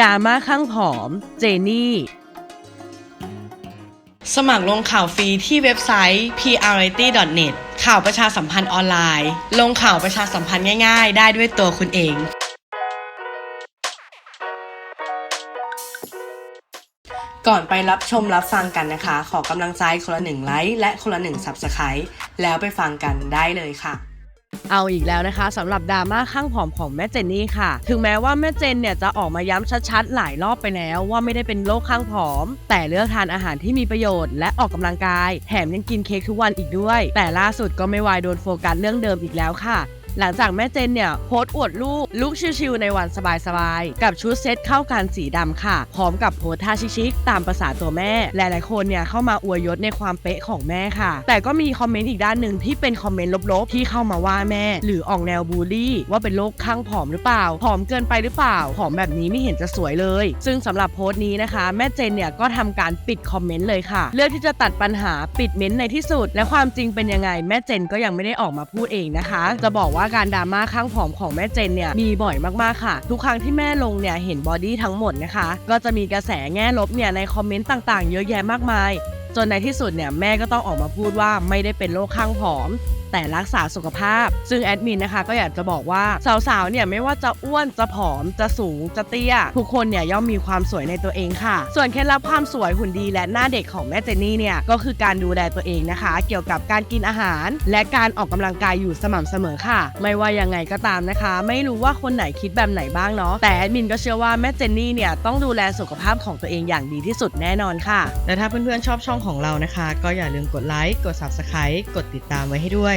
ดราม่าข้างผอม เจนี่ สมัครลงข่าวฟรีที่เว็บไซต์ priority.net ข่าวประชาสัมพันธ์ออนไลน์ ลงข่าวประชาสัมพันธ์ง่ายๆ ได้ด้วยตัวคุณเองก่อนไปรับชมรับฟังกันนะคะ ขอกำลังใจคนละหนึ่งไลค์และคนละหนึ่ง Subscribe แล้วไปฟังกันได้เลยค่ะ เอาอีกแล้วนะคะสำหรับดราม่าข้างผอมของแม่เจนนี่ค่ะ ถึงแม้ว่าแม่เจนเนี่ยจะออกมาย้ำชัดๆ หลายรอบไปแล้ว ว่าไม่ได้เป็นโรคข้างผอม แต่เลือกทานอาหารที่มีประโยชน์และออกกำลังกาย แถมยังกินเค้กทุกวันอีกด้วย แต่ล่าสุดก็ไม่วายโดนโฟกัสเรื่องเดิมอีกแล้วค่ะ หลังจากแม่เจนเนี่ยโพสต์อวดลูกลูกชิวๆในวันสบายๆ กับชุดเซ็ตเข้ากันสีดำค่ะ พร้อมกับโพสท่าชิคๆตามประษาตัวแม่ หลายๆคนเนี่ยเข้ามาอวยยศในความเป๊ะของแม่ค่ะ แต่ก็มีคอมเมนต์อีกด้านหนึ่งที่เป็นคอมเมนต์ลบๆ ที่เข้ามาว่าแม่ หรือออกแนวบูลลี่ ว่าเป็นโรคข้างผอมหรือเปล่า ผอมเกินไปหรือเปล่า ผอมแบบนี้ไม่เห็นจะสวยเลย ซึ่งสำหรับโพสต์นี้นะคะ แม่เจนเนี่ยก็ทำการปิดคอมเมนต์เลยค่ะ เลือกที่จะตัดปัญหาปิดเม้นต์ในที่สุด และความจริงเป็นยังไงแม่เจนก็ยังไม่ได้ออกมาพูดเองนะคะ จะบอกว่าาการดราม่าข้างผอมของแม่เจนเนี่ยมีบ่อยมากๆค่ะ ทุกครั้งที่แม่ลงเนี่ยเห็นบอดี้ทั้งหมดนะคะ ก็จะมีกระแสแง่ลบเนี่ยในคอมเมนต์ต่างๆ เยอะแยะมากมาย จนในที่สุดเนี่ยแม่ก็ต้องออกมาพูดว่าไม่ได้เป็นโรคข้างผอม แต่รักษาสุขภาพ ซึ่งแอดมินนะคะก็อยากจะบอกว่าสาวๆเนี่ยไม่ว่าจะอ้วนจะผอมจะสูงจะเตี้ย ทุกคนเนี่ยย่อมมีความสวยในตัวเองค่ะ ส่วนเคล็ดลับความสวยหุ่นดีและหน้าเด็กของแม่เจนนี่เนี่ยก็คือการดูแลตัวเองนะคะ เกี่ยวกับการกินอาหาร และการออกกำลังกายอยู่สม่ำเสมอค่ะ ไม่ว่ายังไงก็ตามนะคะ ไม่รู้ว่าคนไหนคิดแบบไหนบ้างเนาะแต่แอดมินก็เชื่อว่าแม่เจนนี่เนี่ยต้องดูแลสุขภาพของตัวเองอย่างดีที่สุดแน่นอนค่ะและถ้าเพื่อนๆชอบช่องของเรานะคะ ก็อย่าลืมกดไลค์กด Subscribe กดติดตามไว้ให้ด้วย